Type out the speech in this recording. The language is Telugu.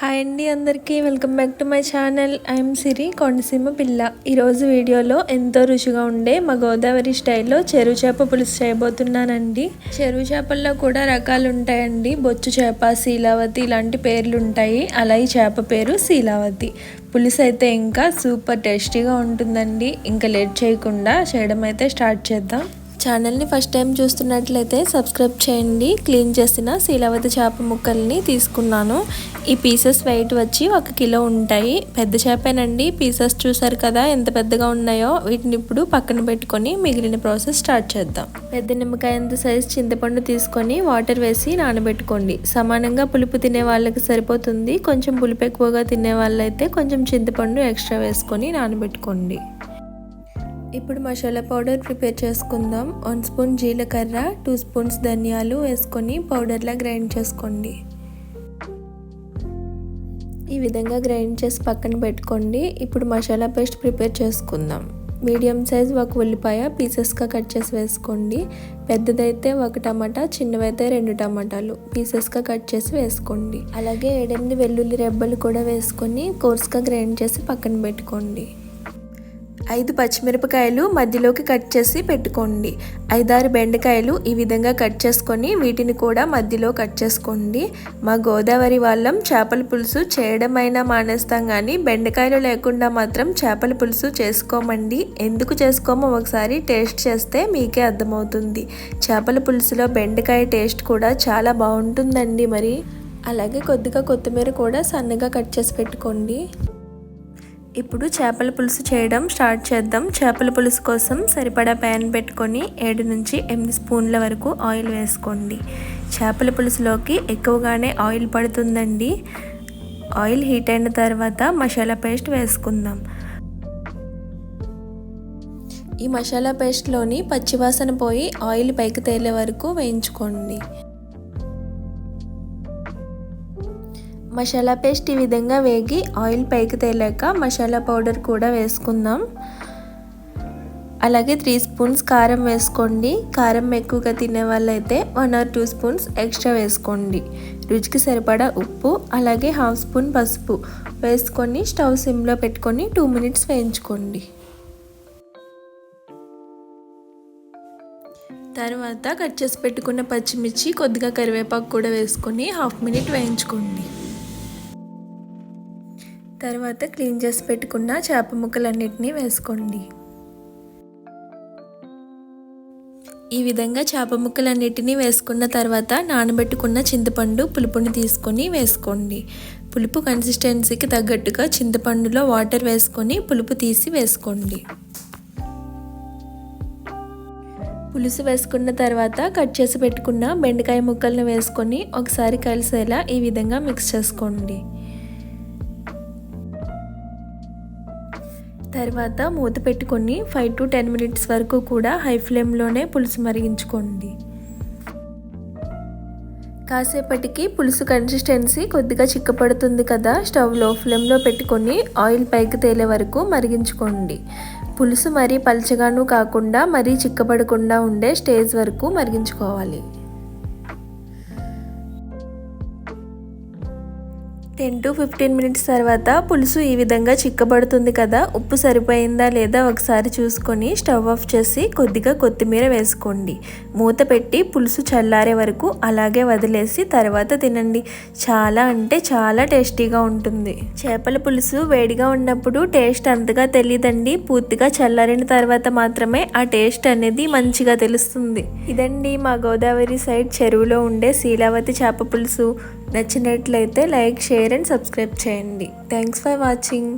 హాయ్ అండి అందరికీ. Welcome back to my channel. I am Siri కొండసీమ పిల్ల. ఈరోజు వీడియోలో ఎంతో రుచిగా ఉండే మా గోదావరి స్టైల్లో చెరువు చేప పులుసు చేయబోతున్నానండి. చెరువు చేపల్లో కూడా రకాలు ఉంటాయండి బొచ్చు చేప శీలావతి ఇలాంటి పేర్లు ఉంటాయి అలా ఈ చేప పేరు శీలావతి. పులుసు అయితే ఇంకా సూపర్ టేస్టీగా ఉంటుందండి. ఇంకా లేట్ చేయకుండా చేయడం అయితే స్టార్ట్ చేద్దాం. ఛానల్ని ఫస్ట్ టైం చూస్తున్నట్లయితే సబ్స్క్రైబ్ చేయండి. క్లీన్ చేసిన శీలావతి చేప ముక్కల్ని తీసుకున్నాను. ఈ పీసెస్ వెయిట్ వచ్చి ఒక కిలో ఉంటాయి. పెద్ద చేపేనండి. పీసెస్ చూసారు కదా ఎంత పెద్దగా ఉన్నాయో. వీటిని ఇప్పుడు పక్కన పెట్టుకొని మిగిలిన ప్రాసెస్ స్టార్ట్ చేద్దాం. పెద్ద నిమ్మకాయ ఎంత సైజ్ చింతపండు తీసుకొని వాటర్ వేసి నానబెట్టుకోండి. సమానంగా పులుపు తినే వాళ్ళకి సరిపోతుంది. కొంచెం పులుపు ఎక్కువగా తినే వాళ్ళైతే కొంచెం చింతపండు ఎక్స్ట్రా వేసుకొని నానబెట్టుకోండి. ఇప్పుడు మసాలా పౌడర్ ప్రిపేర్ చేసుకుందాం. వన్ స్పూన్ జీలకర్ర టూ స్పూన్స్ ధనియాలు వేసుకొని పౌడర్లా గ్రైండ్ చేసుకోండి. ఈ విధంగా గ్రైండ్ చేసి పక్కన పెట్టుకోండి. ఇప్పుడు మసాలా పేస్ట్ ప్రిపేర్ చేసుకుందాం. మీడియం సైజ్ ఒక ఉల్లిపాయ పీసెస్గా కట్ చేసి వేసుకోండి. పెద్దదైతే ఒక టమాటా చిన్నవైతే రెండు టమాటాలు పీసెస్గా కట్ చేసి వేసుకోండి. అలాగే ఏడెనిమిది వెల్లుల్లి రెబ్బలు కూడా వేసుకొని కోర్స్గా గ్రైండ్ చేసి పక్కన పెట్టుకోండి. ఐదు పచ్చిమిరపకాయలు మధ్యలోకి కట్ చేసి పెట్టుకోండి. ఐదారు బెండకాయలు ఈ విధంగా కట్ చేసుకొని వీటిని కూడా మధ్యలో కట్ చేసుకోండి. మా గోదావరి వాళ్ళం చేపల పులుసు చేయడమైనా మానేస్తాం కానీ బెండకాయలు లేకుండా మాత్రం చేపల పులుసు చేసుకోమండి. ఎందుకు చేసుకోమో ఒకసారి టేస్ట్ చేస్తే మీకే అర్థమవుతుంది. చేపల పులుసులో బెండకాయ టేస్ట్ కూడా చాలా బాగుంటుందండి మరి. అలాగే కొద్దిగా కొత్తిమీర కూడా సన్నగా కట్ చేసి పెట్టుకోండి. ఇప్పుడు చేపల పులుసు చేయడం స్టార్ట్ చేద్దాం. చేపల పులుసు కోసం సరిపడా ప్యాన్ పెట్టుకొని ఏడు నుంచి ఎనిమిది స్పూన్ల వరకు ఆయిల్ వేసుకోండి. చేపల పులుసులోకి ఎక్కువగానే ఆయిల్ పడుతుందండి. ఆయిల్ హీట్ అయిన తర్వాత మసాలా పేస్ట్ వేసుకుందాం. ఈ మసాలా పేస్ట్లోని పచ్చివాసన పోయి ఆయిల్ పైకి తేలే వరకు వేయించుకోండి. మసాలా పేస్ట్ ఈ విధంగా వేగి ఆయిల్ పైకి తేలాక మసాలా పౌడర్ కూడా వేసుకుందాం. అలాగే త్రీ స్పూన్స్ కారం వేసుకోండి. కారం ఎక్కువగా తినే వాళ్ళైతే one or two spoons extra వేసుకోండి. రుచికి సరిపడా ఉప్పు అలాగే హాఫ్ స్పూన్ పసుపు వేసుకొని స్టవ్ సిమ్లో పెట్టుకొని టూ మినిట్స్ వేయించుకోండి. తర్వాత కట్ చేసి పెట్టుకున్న పచ్చిమిర్చి కొద్దిగా కరివేపాకు కూడా వేసుకొని హాఫ్ మినిట్ వేయించుకోండి. తర్వాత క్లీన్ చేసి పెట్టుకున్న చేప ముక్కలన్నిటినీ వేసుకోండి. ఈ విధంగా చేప ముక్కలన్నిటినీ వేసుకున్న తర్వాత నానబెట్టుకున్న చింతపండు పులుపుని తీసుకొని వేసుకోండి. పులుపు కన్సిస్టెన్సీకి తగ్గట్టుగా చింతపండులో వాటర్ వేసుకొని పులుపు తీసి వేసుకోండి. పులుసు వేసుకున్న తర్వాత కట్ చేసి పెట్టుకున్న బెండకాయ ముక్కలను వేసుకొని ఒకసారి కలిసేలా ఈ విధంగా మిక్స్ చేసుకోండి. తర్వాత మూత పెట్టుకొని ఫైవ్ టు టెన్ మినిట్స్ వరకు కూడా హై ఫ్లేమ్లోనే పులుసు మరిగించుకోండి. కాసేపటికి పులుసు కన్సిస్టెన్సీ కొద్దిగా చిక్కపడుతుంది కదా స్టవ్లో ఫ్లేమ్లో పెట్టుకొని ఆయిల్ పైకి తేలే వరకు మరిగించుకోండి. పులుసు మరీ పలచగాను కాకుండా మరీ చిక్కపడకుండా ఉండే స్టేజ్ వరకు మరిగించుకోవాలి. టెన్ టు ఫిఫ్టీన్ మినిట్స్ తర్వాత పులుసు ఈ విధంగా చిక్కబడుతుంది కదా ఉప్పు సరిపోయిందా లేదా ఒకసారి చూసుకొని స్టవ్ ఆఫ్ చేసి కొద్దిగా కొత్తిమీర వేసుకోండి. మూత పెట్టి పులుసు చల్లారే వరకు అలాగే వదిలేసి తర్వాత తినండి. చాలా అంటే చాలా టేస్టీగా ఉంటుంది. చేపల పులుసు వేడిగా ఉన్నప్పుడు టేస్ట్ అంతగా తెలియదండి పూర్తిగా చల్లారిన తర్వాత మాత్రమే ఆ టేస్ట్ అనేది మంచిగా తెలుస్తుంది. ఇదండి మా గోదావరి సైడ్ చెరువులో ఉండే శీలావతి చేప పులుసు. నచ్చినట్లయితే లైక్ షేర్ అండ్ సబ్స్క్రైబ్ చేయండి. Thanks for watching